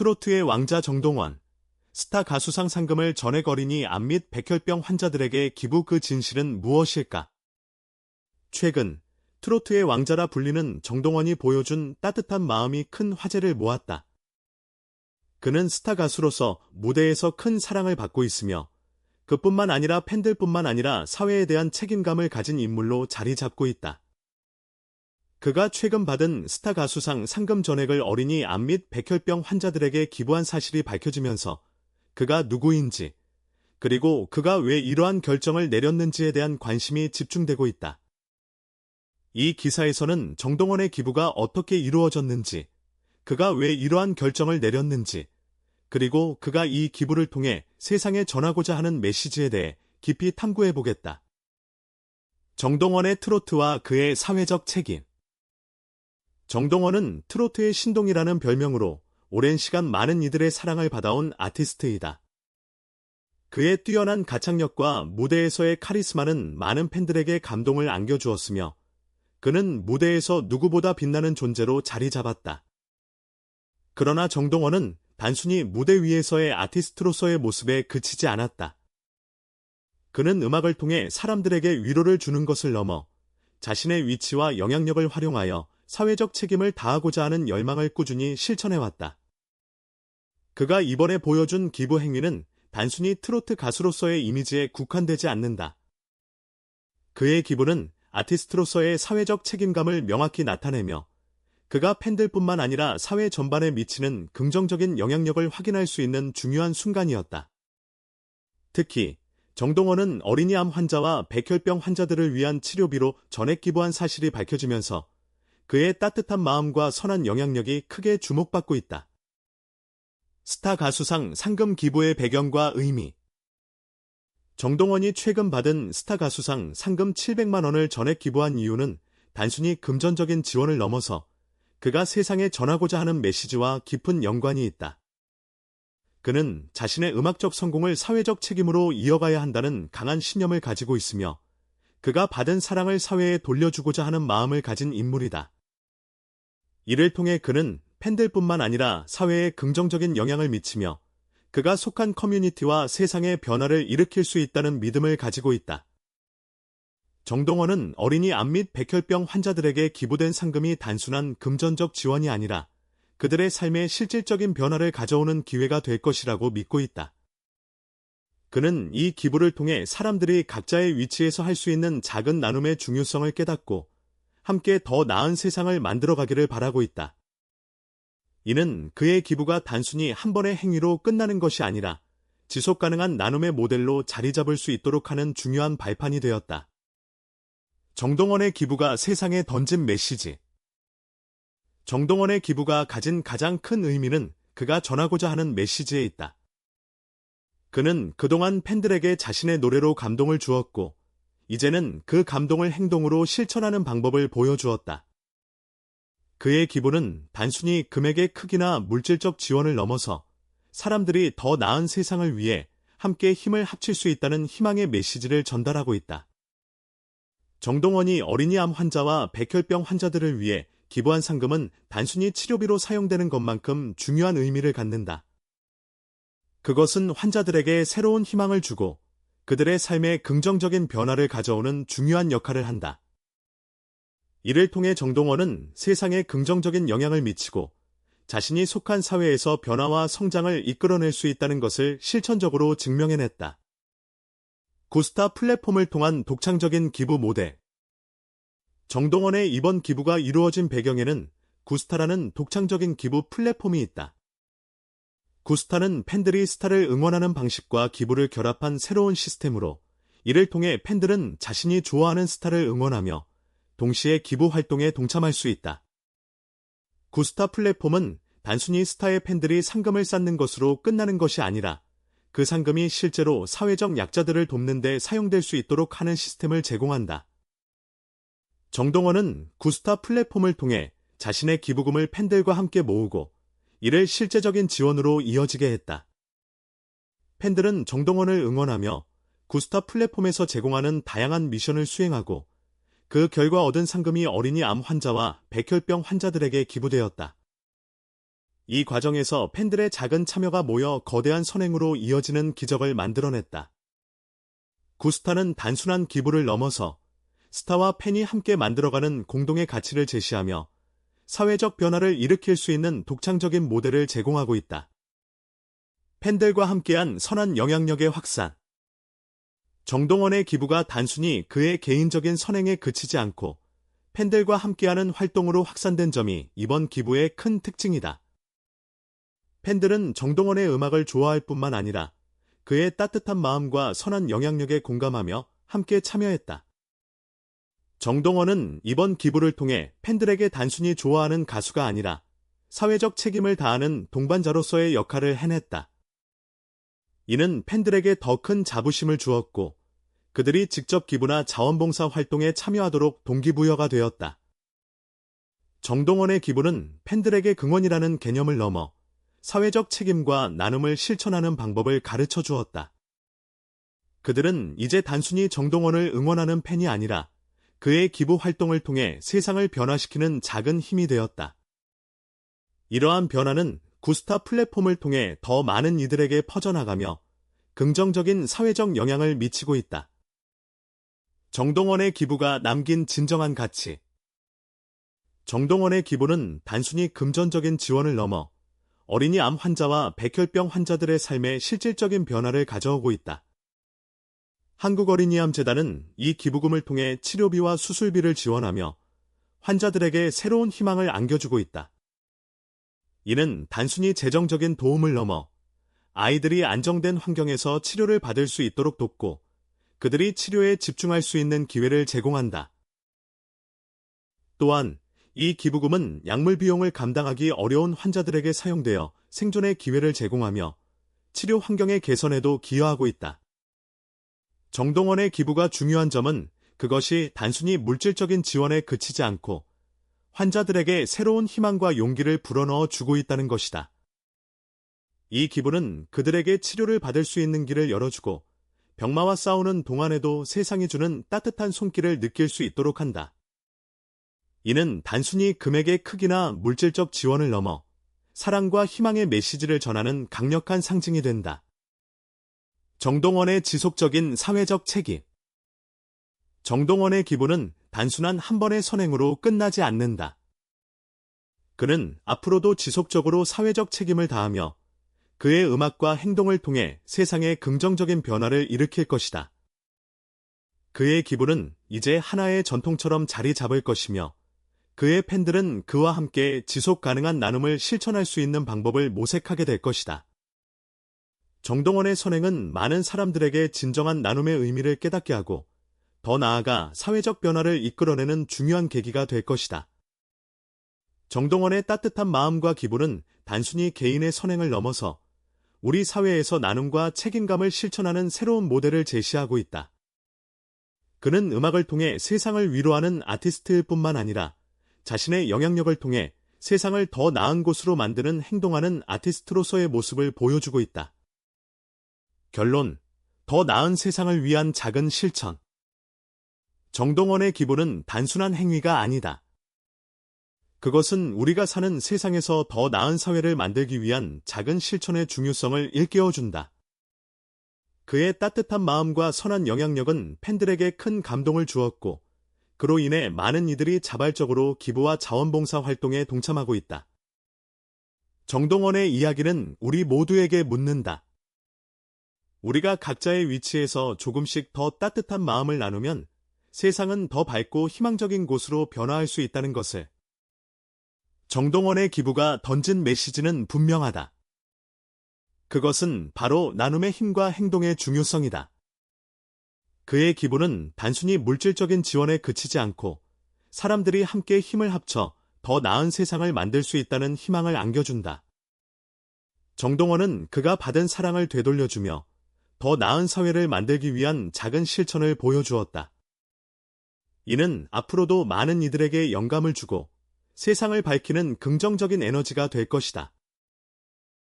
트로트의 왕자 정동원, 스타 가수상 상금을 전액 어린이 암 및 백혈병 환자들에게 기부 그 진실은 무엇일까? 최근 트로트의 왕자라 불리는 정동원이 보여준 따뜻한 마음이 큰 화제를 모았다. 그는 스타 가수로서 무대에서 큰 사랑을 받고 있으며 그뿐만 아니라 팬들뿐만 아니라 사회에 대한 책임감을 가진 인물로 자리 잡고 있다. 그가 최근 받은 스타 가수상 상금 전액을 어린이 암 및 백혈병 환자들에게 기부한 사실이 밝혀지면서 그가 누구인지, 그리고 그가 왜 이러한 결정을 내렸는지에 대한 관심이 집중되고 있다. 이 기사에서는 정동원의 기부가 어떻게 이루어졌는지, 그가 왜 이러한 결정을 내렸는지, 그리고 그가 이 기부를 통해 세상에 전하고자 하는 메시지에 대해 깊이 탐구해 보겠다. 정동원의 트로트와 그의 사회적 책임. 정동원은 트로트의 신동이라는 별명으로 오랜 시간 많은 이들의 사랑을 받아온 아티스트이다. 그의 뛰어난 가창력과 무대에서의 카리스마는 많은 팬들에게 감동을 안겨주었으며 그는 무대에서 누구보다 빛나는 존재로 자리 잡았다. 그러나 정동원은 단순히 무대 위에서의 아티스트로서의 모습에 그치지 않았다. 그는 음악을 통해 사람들에게 위로를 주는 것을 넘어 자신의 위치와 영향력을 활용하여 사회적 책임을 다하고자 하는 열망을 꾸준히 실천해왔다. 그가 이번에 보여준 기부 행위는 단순히 트로트 가수로서의 이미지에 국한되지 않는다. 그의 기부는 아티스트로서의 사회적 책임감을 명확히 나타내며 그가 팬들뿐만 아니라 사회 전반에 미치는 긍정적인 영향력을 확인할 수 있는 중요한 순간이었다. 특히 정동원은 어린이 암 환자와 백혈병 환자들을 위한 치료비로 전액 기부한 사실이 밝혀지면서 그의 따뜻한 마음과 선한 영향력이 크게 주목받고 있다. 스타 가수상 상금 기부의 배경과 의미 정동원이 최근 받은 스타 가수상 상금 700만 원을 전액 기부한 이유는 단순히 금전적인 지원을 넘어서 그가 세상에 전하고자 하는 메시지와 깊은 연관이 있다. 그는 자신의 음악적 성공을 사회적 책임으로 이어가야 한다는 강한 신념을 가지고 있으며 그가 받은 사랑을 사회에 돌려주고자 하는 마음을 가진 인물이다. 이를 통해 그는 팬들뿐만 아니라 사회에 긍정적인 영향을 미치며 그가 속한 커뮤니티와 세상의 변화를 일으킬 수 있다는 믿음을 가지고 있다. 정동원은 어린이 암 및 백혈병 환자들에게 기부된 상금이 단순한 금전적 지원이 아니라 그들의 삶에 실질적인 변화를 가져오는 기회가 될 것이라고 믿고 있다. 그는 이 기부를 통해 사람들이 각자의 위치에서 할 수 있는 작은 나눔의 중요성을 깨닫고 함께 더 나은 세상을 만들어 가기를 바라고 있다. 이는 그의 기부가 단순히 한 번의 행위로 끝나는 것이 아니라 지속 가능한 나눔의 모델로 자리 잡을 수 있도록 하는 중요한 발판이 되었다. 정동원의 기부가 세상에 던진 메시지. 정동원의 기부가 가진 가장 큰 의미는 그가 전하고자 하는 메시지에 있다. 그는 그동안 팬들에게 자신의 노래로 감동을 주었고, 이제는 그 감동을 행동으로 실천하는 방법을 보여주었다. 그의 기부는 단순히 금액의 크기나 물질적 지원을 넘어서 사람들이 더 나은 세상을 위해 함께 힘을 합칠 수 있다는 희망의 메시지를 전달하고 있다. 정동원이 어린이 암 환자와 백혈병 환자들을 위해 기부한 상금은 단순히 치료비로 사용되는 것만큼 중요한 의미를 갖는다. 그것은 환자들에게 새로운 희망을 주고 그들의 삶에 긍정적인 변화를 가져오는 중요한 역할을 한다. 이를 통해 정동원은 세상에 긍정적인 영향을 미치고 자신이 속한 사회에서 변화와 성장을 이끌어낼 수 있다는 것을 실천적으로 증명해냈다. 구스타 플랫폼을 통한 독창적인 기부 모델 정동원의 이번 기부가 이루어진 배경에는 구스타라는 독창적인 기부 플랫폼이 있다. 구스타는 팬들이 스타를 응원하는 방식과 기부를 결합한 새로운 시스템으로 이를 통해 팬들은 자신이 좋아하는 스타를 응원하며 동시에 기부 활동에 동참할 수 있다. 구스타 플랫폼은 단순히 스타의 팬들이 상금을 쌓는 것으로 끝나는 것이 아니라 그 상금이 실제로 사회적 약자들을 돕는 데 사용될 수 있도록 하는 시스템을 제공한다. 정동원은 구스타 플랫폼을 통해 자신의 기부금을 팬들과 함께 모으고 이를 실제적인 지원으로 이어지게 했다. 팬들은 정동원을 응원하며 구스타 플랫폼에서 제공하는 다양한 미션을 수행하고 그 결과 얻은 상금이 어린이 암 환자와 백혈병 환자들에게 기부되었다. 이 과정에서 팬들의 작은 참여가 모여 거대한 선행으로 이어지는 기적을 만들어냈다. 구스타는 단순한 기부를 넘어서 스타와 팬이 함께 만들어가는 공동의 가치를 제시하며 사회적 변화를 일으킬 수 있는 독창적인 모델을 제공하고 있다. 팬들과 함께한 선한 영향력의 확산. 정동원의 기부가 단순히 그의 개인적인 선행에 그치지 않고 팬들과 함께하는 활동으로 확산된 점이 이번 기부의 큰 특징이다. 팬들은 정동원의 음악을 좋아할 뿐만 아니라 그의 따뜻한 마음과 선한 영향력에 공감하며 함께 참여했다. 정동원은 이번 기부를 통해 팬들에게 단순히 좋아하는 가수가 아니라 사회적 책임을 다하는 동반자로서의 역할을 해냈다. 이는 팬들에게 더 큰 자부심을 주었고 그들이 직접 기부나 자원봉사 활동에 참여하도록 동기부여가 되었다. 정동원의 기부는 팬들에게 긍원이라는 개념을 넘어 사회적 책임과 나눔을 실천하는 방법을 가르쳐 주었다. 그들은 이제 단순히 정동원을 응원하는 팬이 아니라 그의 기부 활동을 통해 세상을 변화시키는 작은 힘이 되었다. 이러한 변화는 구스타 플랫폼을 통해 더 많은 이들에게 퍼져나가며 긍정적인 사회적 영향을 미치고 있다. 정동원의 기부가 남긴 진정한 가치. 정동원의 기부는 단순히 금전적인 지원을 넘어 어린이 암 환자와 백혈병 환자들의 삶에 실질적인 변화를 가져오고 있다. 한국어린이암재단은 이 기부금을 통해 치료비와 수술비를 지원하며 환자들에게 새로운 희망을 안겨주고 있다. 이는 단순히 재정적인 도움을 넘어 아이들이 안정된 환경에서 치료를 받을 수 있도록 돕고 그들이 치료에 집중할 수 있는 기회를 제공한다. 또한 이 기부금은 약물 비용을 감당하기 어려운 환자들에게 사용되어 생존의 기회를 제공하며 치료 환경의 개선에도 기여하고 있다. 정동원의 기부가 중요한 점은 그것이 단순히 물질적인 지원에 그치지 않고 환자들에게 새로운 희망과 용기를 불어넣어 주고 있다는 것이다. 이 기부는 그들에게 치료를 받을 수 있는 길을 열어주고 병마와 싸우는 동안에도 세상이 주는 따뜻한 손길을 느낄 수 있도록 한다. 이는 단순히 금액의 크기나 물질적 지원을 넘어 사랑과 희망의 메시지를 전하는 강력한 상징이 된다. 정동원의 지속적인 사회적 책임. 정동원의 기부는 단순한 한 번의 선행으로 끝나지 않는다. 그는 앞으로도 지속적으로 사회적 책임을 다하며 그의 음악과 행동을 통해 세상에 긍정적인 변화를 일으킬 것이다. 그의 기부는 이제 하나의 전통처럼 자리 잡을 것이며 그의 팬들은 그와 함께 지속 가능한 나눔을 실천할 수 있는 방법을 모색하게 될 것이다. 정동원의 선행은 많은 사람들에게 진정한 나눔의 의미를 깨닫게 하고 더 나아가 사회적 변화를 이끌어내는 중요한 계기가 될 것이다. 정동원의 따뜻한 마음과 기부는 단순히 개인의 선행을 넘어서 우리 사회에서 나눔과 책임감을 실천하는 새로운 모델을 제시하고 있다. 그는 음악을 통해 세상을 위로하는 아티스트일 뿐만 아니라 자신의 영향력을 통해 세상을 더 나은 곳으로 만드는 행동하는 아티스트로서의 모습을 보여주고 있다. 결론, 더 나은 세상을 위한 작은 실천. 정동원의 기부는 단순한 행위가 아니다. 그것은 우리가 사는 세상에서 더 나은 사회를 만들기 위한 작은 실천의 중요성을 일깨워준다. 그의 따뜻한 마음과 선한 영향력은 팬들에게 큰 감동을 주었고, 그로 인해 많은 이들이 자발적으로 기부와 자원봉사 활동에 동참하고 있다. 정동원의 이야기는 우리 모두에게 묻는다. 우리가 각자의 위치에서 조금씩 더 따뜻한 마음을 나누면 세상은 더 밝고 희망적인 곳으로 변화할 수 있다는 것을. 정동원의 기부가 던진 메시지는 분명하다. 그것은 바로 나눔의 힘과 행동의 중요성이다. 그의 기부는 단순히 물질적인 지원에 그치지 않고 사람들이 함께 힘을 합쳐 더 나은 세상을 만들 수 있다는 희망을 안겨준다. 정동원은 그가 받은 사랑을 되돌려주며 더 나은 사회를 만들기 위한 작은 실천을 보여주었다. 이는 앞으로도 많은 이들에게 영감을 주고 세상을 밝히는 긍정적인 에너지가 될 것이다.